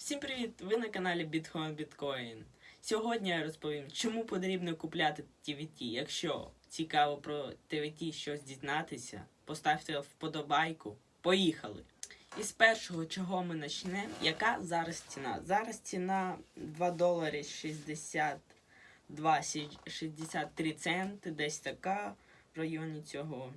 Всім привіт! Ви на каналі Bitcoin Bitcoin. Сьогодні я розповім, чому потрібно купляти TVT. Якщо цікаво про TVT щось дізнатися, поставте вподобайку. Поїхали! Із першого, чого ми почнемо, яка зараз ціна? Зараз ціна 2 долари 62 63 центи, десь така в районі цього.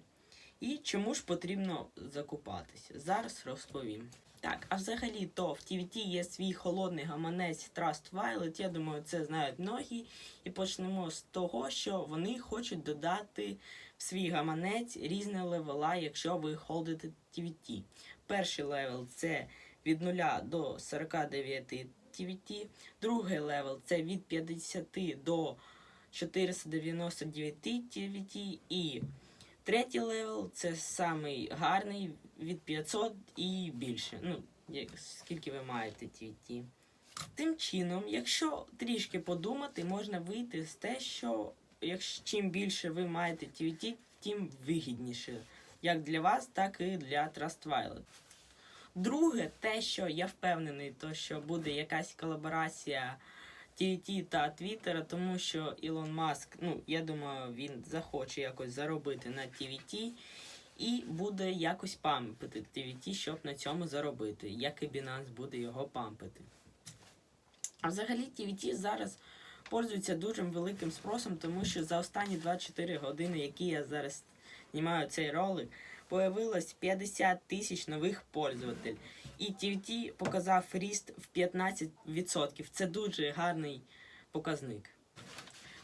І чому ж потрібно закупатися? Зараз розповім. Так, а взагалі то в TVT є свій холодний гаманець Trust Wallet. Я думаю, це знають многі. І почнемо з того, що вони хочуть додати в свій гаманець різні левела, якщо ви холдите TVT. Перший левел це від 0 до 49 TVT. Другий левел це від 50 до 499 TVT. І Третій левел це самий гарний від 500 і більше. Ну, скільки ви маєте TVT. Тим чином, якщо трішки подумати, можна вийти з те, що якщо чим більше ви маєте TVT, тим вигідніше. Як для вас, так і для Trust Wallet. Друге, те, що я впевнений, то що буде якась колаборація TVT та Твіттера, тому що Ілон Маск, ну я думаю, він захоче якось заробити на TVT і буде якось пампити TVT, щоб на цьому заробити, як і Binance буде його пампити. А взагалі TVT зараз пользується дуже великим спросом, тому що за останні 24 години, які я зараз знімаю цей ролик, появилось 50 тисяч нових пользователів. І TVT показав ріст в 15%. Це дуже гарний показник.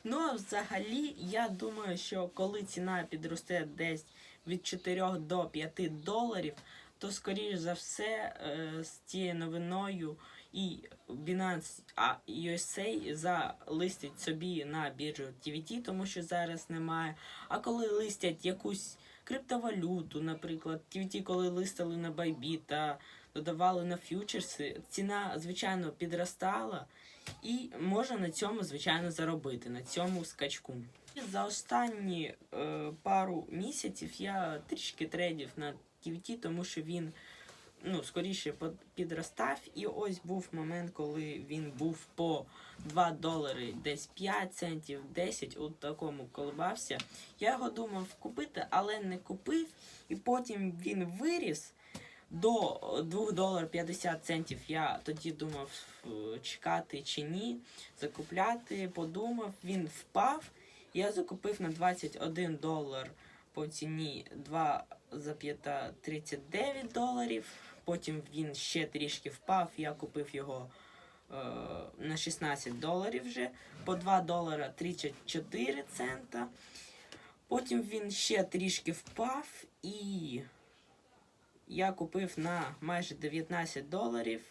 Ну, а взагалі, я думаю, що коли ціна підросте десь від 4 до 5 доларів, то скоріш за все е, з цією новиною і Binance USA залистять собі на біржу TVT, тому що зараз немає. А коли листять якусь криптовалюту, наприклад, TVT, коли листали на Bybit та додавали на фьючерси, ціна, звичайно, підростала, і можна на цьому, звичайно, заробити, на цьому скачку. За останні е, пару місяців я трішки трейдів на TVT, тому що він ну, скоріше підростав. І ось був момент, коли він був по 2 долари, десь 5 центів, 10 у такому колебався. Я його думав купити, але не купив. І потім він виріс до 2 доларів 50 центів. Я тоді думав е, чекати чи ні, закупляти, подумав, він впав. Я закупив на 21 долар по ціні 2 за 5 39 доларів. Потім він ще трішки впав. Я купив його е, на 16 доларів вже по 2 долара 34 цента. Потім він ще трішки впав і я купив на майже 19 доларів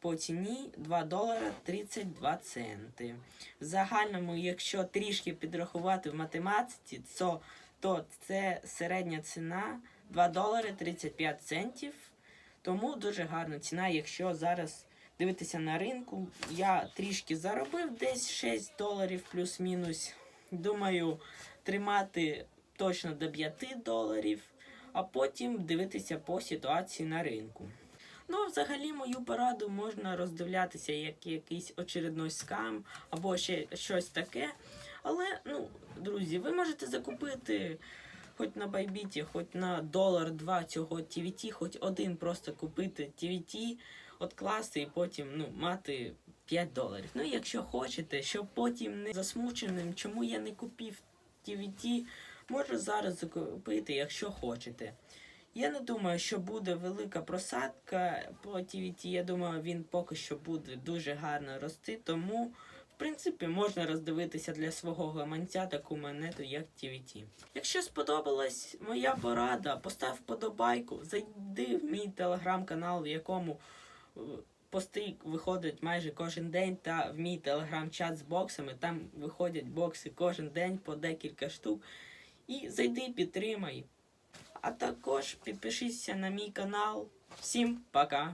по ціні 2 долара 32 центи. В загальному, якщо трішки підрахувати в математиці, то, то це середня ціна 2 долари 35 центів. Тому дуже гарна ціна, якщо зараз дивитися на ринку, я трішки заробив десь 6 доларів плюс-мінус. Думаю, тримати точно до 5 доларів, а потім дивитися по ситуації на ринку. Ну, взагалі, мою пораду можна роздивлятися як якийсь очередний скам або ще щось таке. Але, ну, друзі, ви можете закупити хоч на байбіті, хоч на долар-два цього TVT, хоч один просто купити TVT, откласти і потім ну, мати 5 доларів. Ну, якщо хочете, щоб потім не засмученим, чому я не купив TVT, можу зараз закупити, якщо хочете. Я не думаю, що буде велика просадка по TVT. Я думаю, він поки що буде дуже гарно рости, тому, в принципі, можна роздивитися для свого гаманця таку монету, як TVT. Якщо сподобалась моя порада, постав вподобайку, зайди в мій телеграм-канал, в якому е, пости виходять майже кожен день, та в мій телеграм-чат з боксами. Там виходять бокси кожен день по декілька штук. І зайди, підтримай. А також підпишіться на мій канал. Всім пока!